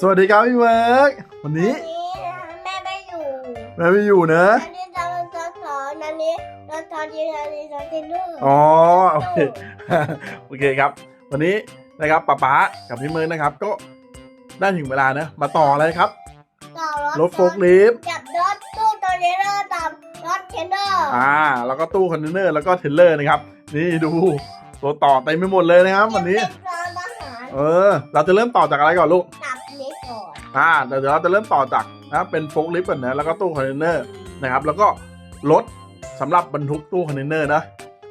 สวัสดีครับพี่เวิร์กวันนี้แม่ไม่อยู่แม่ไม่อยู่นะอันนี้ตอนตอนสอนอันนี้ตอนตอนที่อันนี้ตอนที่ลูกอ๋อโอเคโอเคครับ วันนี้นะครับป๊าป๊ากับพี่เมิร์กนะครับ ก็ได้ถึงเวลานะมาต่ออะไรครับต่อรถโฟล์คลิฟต์จับรถตู้ตอนนี้เราตามรถเทนเนอร์อ่า แล้วก็ตู้คอนเทนเนอร์แล้วก็เทรลเลอร์นะครับ นี่ดูตัวต่อเต็มไปหมดเลยนะครับ วันนี้เป็นร้านอาหารเออ เราจะเริ่มต่อจากอะไรก่อนลูกจับนี้ก่ อนอ่าเดี๋ยวเราจะเริ่มต่อจากนะเป็นโฟล์คลิฟต์ก่อนนะแล้วก็ตู้คอนเทนเนอร์นะครับ แล้วก็รถสำหรับบรรทุกตู้คอนเทนเนอร์นะ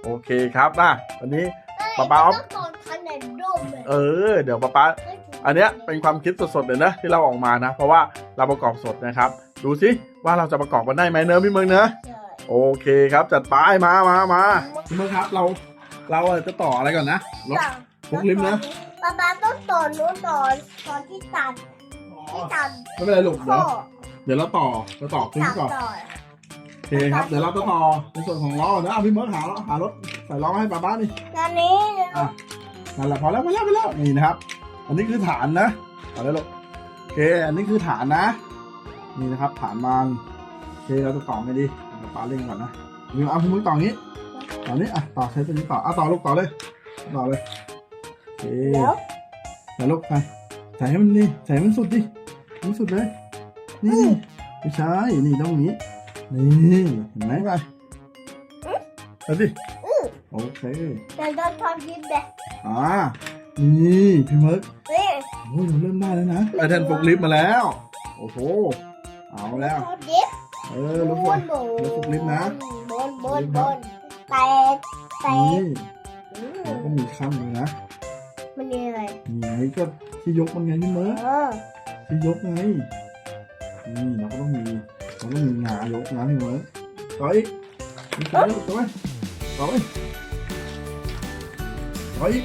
โอเคครับนะวันนี้ป๊าป๊าต้องตอนคันไหนร่มเลยเออ เดี๋ยวป๊าป๊าอันเนี้ยเป็นความคิดสดๆเลยนะที่เราออกมานะ เพราะว่าเราประกอบสดนะครับ ดูสิว่าเราจะประกอบกันได้ไหมเนอะพี่เมืองเนอะใช่โอเคครับจัดไปมามามาพี่เมืองครับเราเราจะต่ออะไรก่อนนะรถโฟล์คลิฟต์นะป๊าป๊าต้องต่อนู้นต่อตอนที่ตัด ที่ตัดไม่เป็นไรลูกข้เดี๋ยวอเดี๋ยวเราต่อเราต่อพื้นตัดก่อนต่อโอเคครับเดี๋ยวเราจะต่อในส่วนของล้อนะเอาพี่เมืองหาล้อหารถใส่ล้อมาให้ป้าบ้านนี่ตอนนี้อะนั่นแหละพอแล้วพอแล้วพอแล้วนี่นะครับ อันนี้คือฐานนะเอาแล้วลูกโอเค อันนี้คือฐานนะ นี่นะครับ ฐานมันโอเคเราจะต่อไงดีเอาปาเล่งก่อนนะนี่เอาพี่มึงต่องี้ต่อนี้อะต่อใช้ตัวนี้ต่ออะต่อลูกต่อเลยต่อเลยโอเคเดี๋ยวใส่ลูกใส่ใส่ให้มันนี่ใส่ให้มันสุดดิ ให้มันสุดเลย นี่ไม่ใช่ นี่ต้องนี้ นี่ เห็นไหมไปเอาดิโอเคเดี๋ยวต้องทำยิบเลยอ่า นี่พี่เมิร์กนี่โอ้ยเราเริ่มได้แล้วนะไอแทนโฟกลิฟต์มาแล้ว โอ้โห เอาแล้วทำยิบเออรถโฟกบนรถโฟล์คลิฟต์นะบนบนบนแตกแตนี่กอืเราก็มมีขั้นเลยนะ มันมีอะไรนี่ไงก็ที่ยกมันไงพี่เมิร์ก เออที่ยกไงนี่เราก็ต้องมีเราต้องมีงายกนะพี่เมิร์กต่ออีกมีต่ออีกต่อไปต่อไปต่ออีก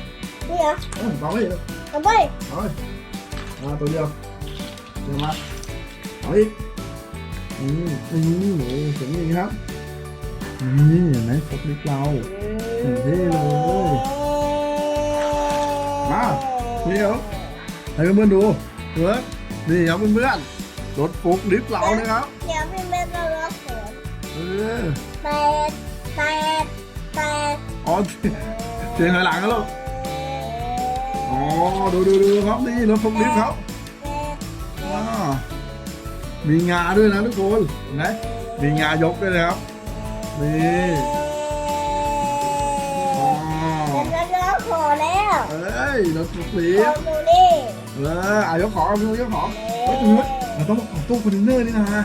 นี่เหรอเออต่อไปเอาไปต่อไปมาตัวเดียวเดี๋ยวมาต่ออีกอืมอืมโอ้เสียงนี้ครับนี่เห็นไหมโฟกลิฟต์เราเท่เลยมาเดี๋ยวให้เพื่อนๆดูเพื่อน นี่ครับเพื่อนๆรถโฟกลิฟต์เรานะครับเดี๋ยวพี่แม่จะรอเสียงเออแตกแตกแตกอ๋อเสียงถอยหลังกันลูกอ๋อดูดูดูครับนี่รถโฟกลิฟต์เขาแตกว้ามีงาด้วยนะทุกคนเห็นไหมมีงายกด้วยนะครับนี่อ๋อเดี๋ยวจะรอขอแล้วเอ้ยรถโฟกลิลอฟงต์ดูนี่ เอออายกของเอาดูยกของเฮ้ยเฮ้ยเราต้องประกอบตู้คอนเทนเนอร์นี่นะ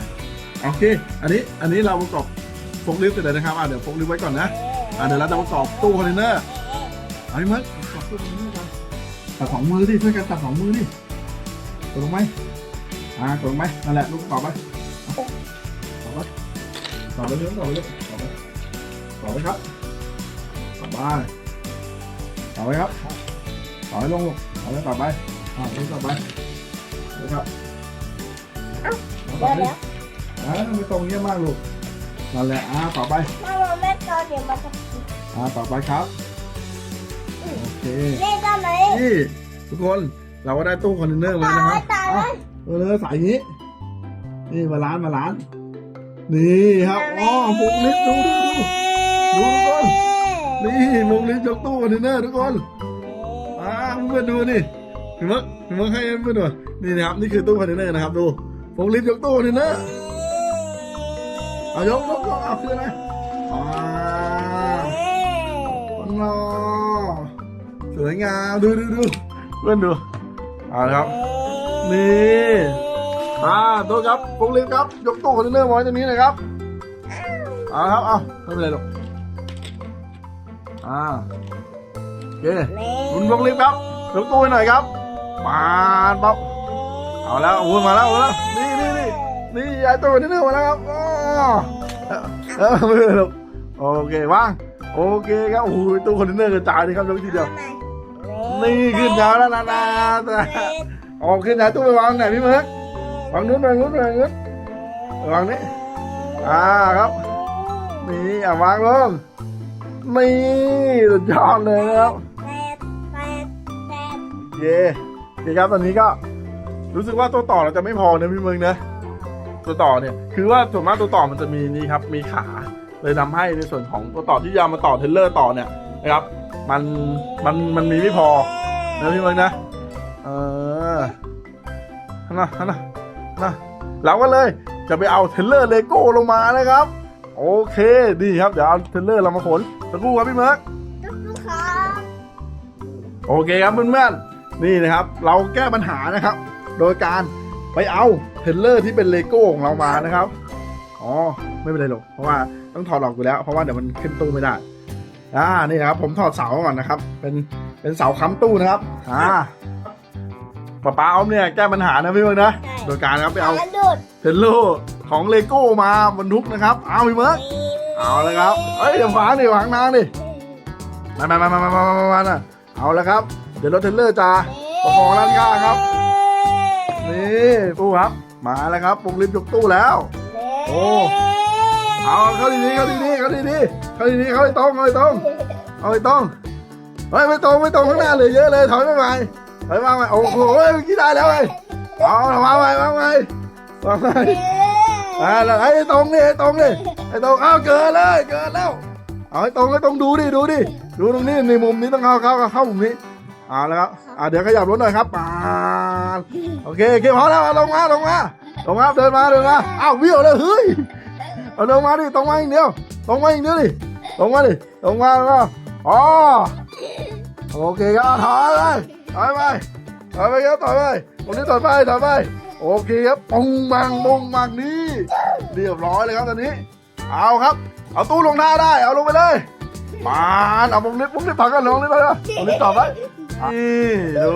โอเค อันนี้อันนี้เราประกอบโฟกลิฟต์เสร็จแล้วนะครับอะเดี๋ยวโฟกลิฟต์ไว้ก่อนนะอะเดี๋ยวเราจะประกอบตู้คอนเทนเนอร์เอาพี่มั้ยประกอบตู้คอนเทนเนอร์กันตัดสองมือดิช่วยกันตัดสองมือดิกดลงไหมอ่ากดลงไหมนั่นแหละลูกต่อไปต่อไปต่อไปเรื่อยต่อไปเรื่อยต่อไปต่อไปครับต่อไปต่อไปครับต่อไปลงลูกต่อไปต่อไป อ่าลงต่อไปนะครับเดี๋ยวเดี๋ยวอ่าไม่ตรงเงี้ยมากลูกนั่นแหละอ่าต่อไปถ้าเราไม่ตอนเดี๋ยวมันจะอ่าต่อไปครับโอเคเล่นได้ไหมนี่ทุกคนเราก็ได้ตู้คอนเทนเนอร์มาแล้วนะยตายอะเออใส่อย่างนี้ นี่มาล้านมาล้าน นี่ครับอ๋อฟุกลิฟต์ดูดูดูดูทุกคนนี่ฟุกลิฟต์ยกตู้คอนเทนเนอร์ทุกคนอ่าเพื่อนดูนี่ พี่มึกพี่มึกให้เพื่อนๆดูนี่นะครับนี่คือตู้คอนเทนเนอร์นะครับดูฟุกลิฟต์ยกตู้คอนเทนเนอร์เอายกยกยกเอาขึ้นเลยอ่าว้าวสวยงามดูดูดูเพื่อนดูเอาละครับนี่อ่าตัวครับปุ๊กลิฟต์ครับยกตู้คอนเทนเนอร์มาไว้ตรงนี้หนะครับเอาละครับเอาไม่เป็นไรหรอกอ่าโอเคคุณปุ๊กลิฟต์ครับยกตู้ให้หน่อยครับ ปานปั๊บเอาแล้วโอ้ยมาแล้วมาแล้วนี่นี่นี่นี่ย้ายตู้คอนเทนเนอร์มาแล้วครับอ๋อเออไม่เป็นไรหรอกโอเคว่างโอเคครับโอ้ยตู้คอนเทนเนอร์กระจายเลยครับยกทีเดียวนี่ขึ้นยาวแล้วนะนะออกขึ้นยาวตู้ไปวางไหนพี่เมิร์กวางนู้นวางนู้นวางนู้นวางนี้อ่าครับนี่อะวางลงนี่สุดยอดเลยนะครับแปดแปดแปดเย่ โอเคครับ ตอนนี้ก็รู้สึกว่าตัวต่อเราจะไม่พอนะพี่เมืองนะตัวต่อเนี่ยคือว่าส่วนมากตัวต่อมันจะมีนี่ครับมีขาเลยทำให้ในส่วนของตัวต่อที่จะเอามาต่อเทรลเลอร์ต่อเนี่ยนะครับ มันมันมันมีไม่พอนะพี่เมืองนะเออนะนะนะเราก็เลยจะไปเอาเทรลเลอร์เลโก้ลงมานะครับ โอเคดีครับเดี๋ยวเอาเทรลเลอร์เรามาขนสักครู่ครับพี่เมิร์กลูกค้าโอเคครับเพื่อนๆ นี่นะครับ เราแก้ปัญหานะครับ โดยการไปเอาเทเลอร์ที่เป็นเลโก้ของเรามานะครับ อ๋อ ไม่เป็นไรหรอก เพราะว่าต้องถอดออกอยู่แล้ว เพราะว่าเดี๋ยวมันขึ้นตู้ไม่ได้ อ่า นี่นะครับ ผมถอดเสาก่อนนะครับ เป็น เป็นเสาค้ำตู้นะครับ อ่าป้าป้าอ้อมเนี่ยแก้ปัญหานะพี่เมิร์กนะ โดยการครับไปเอาเทเลอร์ของเลโก้มาบรรทุกนะครับ เอาพี่เมิร์กเอาแล้วครับ เฮ้ยเดี๋ยวฝังดิฝังนางดิ มามามามามามามามเอาแล้วครับ เดี๋ยวรถเทรลเลอร์จะประคองด้านข้างครับ นี่ตู้ครับ มาแล้วครับปุงลิฟต์ยกตู้แล้ว โอ้เอาเข้าดีๆเข้าดีๆเข้าดีๆเข้าดีๆเข้าไปตรงเข้าไปตรงเอาไปตรงเฮ้ยไม่ตรงไม่ตรงข้างหน้าเหลยเยอะเลยถอยมาใหม่ถอยมาใหม่โอ้โหเฮ้ยเมื่อกี้ได้แล้วไงเอามาใหม่มาใหม่มาใหม่อ่าแล้วไอ้ตรงนี่ไอ้ตรงนี่ไอ้ตรงเอาเกินเลยเกินแล้วเอาให้ตรงให้ตรงดูดิดูดิดูตรงนี้ในมุมนี้ต้องเข้าเข้าเข้ามุมนี้ เอาแล้วครับอ่าเดี๋ยวขยับรถหน่อยครับปาดโอเคโอเคพอแล้วเอาลงมาลงมาลงมาเดินมาเดินมาอ้าววิ่งเลยเฮ้ยเอาลงมาดิตรงมาอีกเดียวตรงมาอีกเดียวดิตรงมาดิตรงมาแล้วอ๋อโอเคครับถอยไปถอยไปถอยไปครับถอยไปตรงนี้ถอยไปถอยไปโอเคครับปงบังปงบังนี่เรียบร้อยเลยครับตอนนี้ เอาครับ เอาตู้ลงหน้าได้ เอาลงไปเลยมาเอาปุงนิดปุงนิดถอยกันลงนิดไปนะปุงนิดต่อไป นี่ดู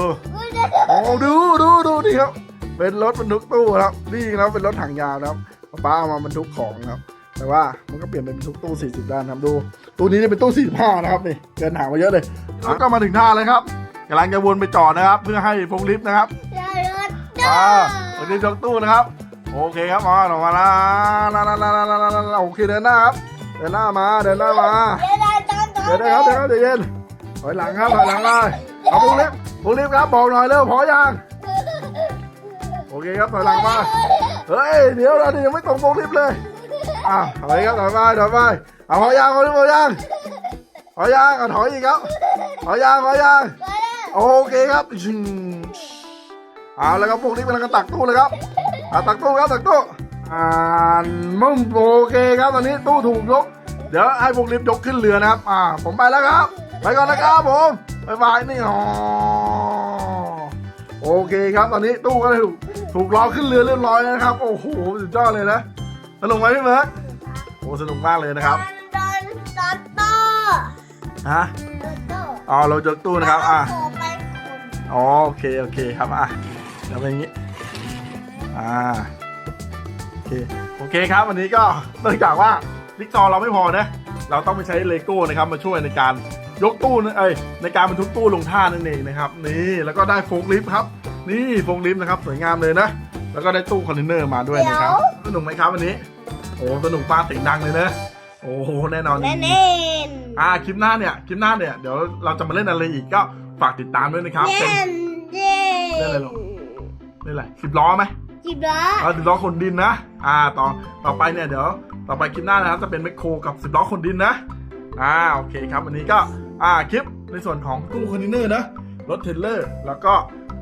โอ้ดูดูดูนี่ครับ เป็นรถบรรทุกตู้ครับ นี่ครับเป็นรถถังยาวครับป้าเอามาบรรทุกของครับ แต่ว่ามันก็เปลี่ยนเป็นบรรทุกตู้ 40 ด้านครับดู ตู้นี้จะเป็นตู้ 45 นะครับนี่เกินหางมาเยอะเลยแล้วก็มาถึงท่าเลยครับกำลังจะวนไปจอดนะครับ เพื่อให้พงลิฟต์นะครับอ่าวันนี้จองตู้นะครับ โอเคครับมาออกมาละลาลาลาลาลาลาโอเคเดินหน้าครับ เดินหน้ามา เดินหน้ามา เดินได้ครับ เดินเดินเย็นถอยหลังครับถอยหลังเลย เอาพงลิฟต์พงลิฟต์ครับบอกหน่อยเร็วพอยังโอเคครับถอยหลังมาเฮ้ยเดี๋ยวเรายังไม่ตรงวงลิฟต์เลยอะถอยครับถอยไปถอยไปเอาพอยางพอลิฟต์พอยางพอยางเอาถอยอีกครับพอยางพอยางโอเคครับชิงเอาแล้วครับพวกนี้กำลังจะตักตู้เลยครับอะตักตู้ครับตักตู้อ่านมุ่งโอเคครับตอนนี้ตู้ถูกยกเดี๋ยวให้พวกลิฟต์ยกขึ้นเรือนะครับ อ่า ผมไปแล้วครับ ไปก่อนนะครับผม บายบายนี่อ๋อโอเคครับ ตอนนี้ตู้ก็ถูกถูกล้อขึ้นเรือเรียบร้อยแล้วนะครับ โอ้โหสุดยอดเลยนะสนุกไหมพี่เมิร์กโอ้สนุกมากเลยนะครับตอนตอนโตฮะโตอ๋อเรายกตู้นะครับอะอ๋อโอเคโอเคครับอะเดี๋ยวเป็นอย่างนี้อ่าโอเคโอเคครับวันนี้ก็เนื่องจากว่าลิกซอเราไม่พอนะเราต้องไปใช้เลโก้นะครับมาช่วยในการ ยกตู้นะเอ้ยในการบรรทุกตู้ลงท่านั่นเองนะครับ นี่แล้วก็ได้โฟล์คลิฟต์ครับ นี่โฟล์คลิฟต์นะครับสวยงามเลยนะ แล้วก็ได้ตู้คอนเทนเนอร์มาด้วยนะครับสนุกไหมครับวันนี้โอ้สนุกมากเสียงดังเลยนะโอ้โหแน่นอนจแน่ริงๆแน่อ่าคลิปหน้าเนี่ยคลิปหน้าเนี่ยเดี๋ยวเราจะมาเล่นอะไรอีกก็ฝากติดตามด้วยนะครับเป็นเล่นเล่เล่นอะไรหรอนี่แหละสิบล้อไหมจิบล้อเอาสิบล้อขนดินนะอ่าต่อต่อไปเนี่ยเดี๋ยว ต่อไปคลิปหน้านะครับจะเป็นแมคโครกับสิบล้อขนดินนะอ่าโอเคครับวันนี้ก็ อ่าคลิปในส่วนของตู้คอนเทนเนอร์นะรถเทรลเลอร์แล้วก็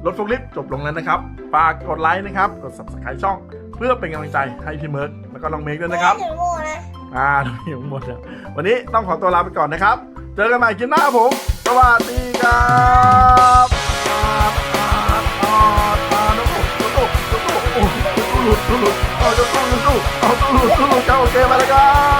รถโฟล์ลิฟต์จบลงแล้วนะครับฝากกดไลค์นะครับ กด subscribe ช่อง เพื่อเป็นกำลังใจให้พี่เมิร์กแล้วก็น้องเมกด้วยนะครับเล่ถึงโม่นะ อ่าดูอยู่ข้างบนแล้ววันนี้ต้องขอตัวลาไปก่อนนะครับ เจอกันใหม่คลิปหน้าครับผม สวัสดีครับอ่าอ่าอ่าอ่าตู้ตู้ตู้ตู้ตู้โอ้ตู้หลุดตู้หลุดเอาตู้ตู้ตู้เอาตู้หลุดตู้หลุดครับโอเคมาแล้วครับ